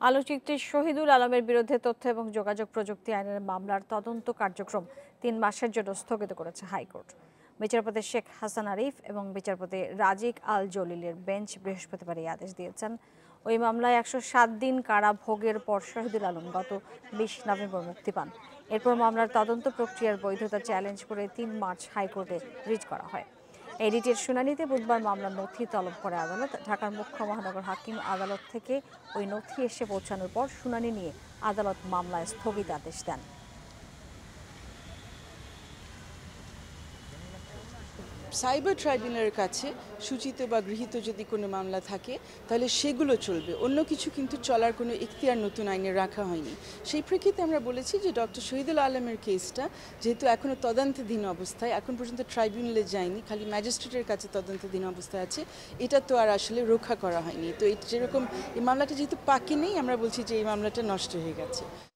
আলোচিত শহীদুল আলমের বিরুদ্ধে তথ্য এবং যোগাযোগ প্রযুক্তি আইনের মামলার তদন্ত কার্যক্রম তিন মাসের জন্য স্থগিত করেছে হাইকোর্ট। বিচারপতি শেখ হাসান আরিফ এবং বিচারপতি রাজিক আল জলিলের বেঞ্চ বৃহস্পতিবার এই আদেশ দিয়েছেন। ওই মামলায় একশো সাত দিন কারা ভোগের পর শহীদুল আলম গত বিশ নভেম্বর মুক্তি পান। এরপর মামলার তদন্ত প্রক্রিয়ার বৈধতা চ্যালেঞ্জ করে তিন মার্চ হাইকোর্টে রিট করা হয়। এই রিটের শুনানিতে বুধবার মামলার নথি তলব করে আদালত। ঢাকার মুখ্য মহানগর হাকিম আদালত থেকে ওই নথি এসে পৌঁছানোর পর শুনানি নিয়ে আদালত মামলায় স্থগিত আদেশ দেন। সাইবার ট্রাইব্যুনালের কাছে সূচিত বা গৃহীত যদি কোনো মামলা থাকে, তাহলে সেগুলো চলবে। অন্য কিছু কিন্তু চলার কোনো ইখতিয়ার নতুন আইনে রাখা হয়নি। সেই প্রেক্ষিতে আমরা বলেছি যে ডক্টর শহীদুল আলমের কেসটা যেহেতু এখনও তদন্তাধীন অবস্থায়, এখন পর্যন্ত ট্রাইব্যুনালে যায়নি, খালি ম্যাজিস্ট্রেটের কাছে তদন্তাধীন অবস্থায় আছে, এটা তো আর আসলে রক্ষা করা হয়নি। তো এই যেরকম এই মামলাটা যেহেতু পাকে নেই, আমরা বলছি যে এই মামলাটা নষ্ট হয়ে গেছে।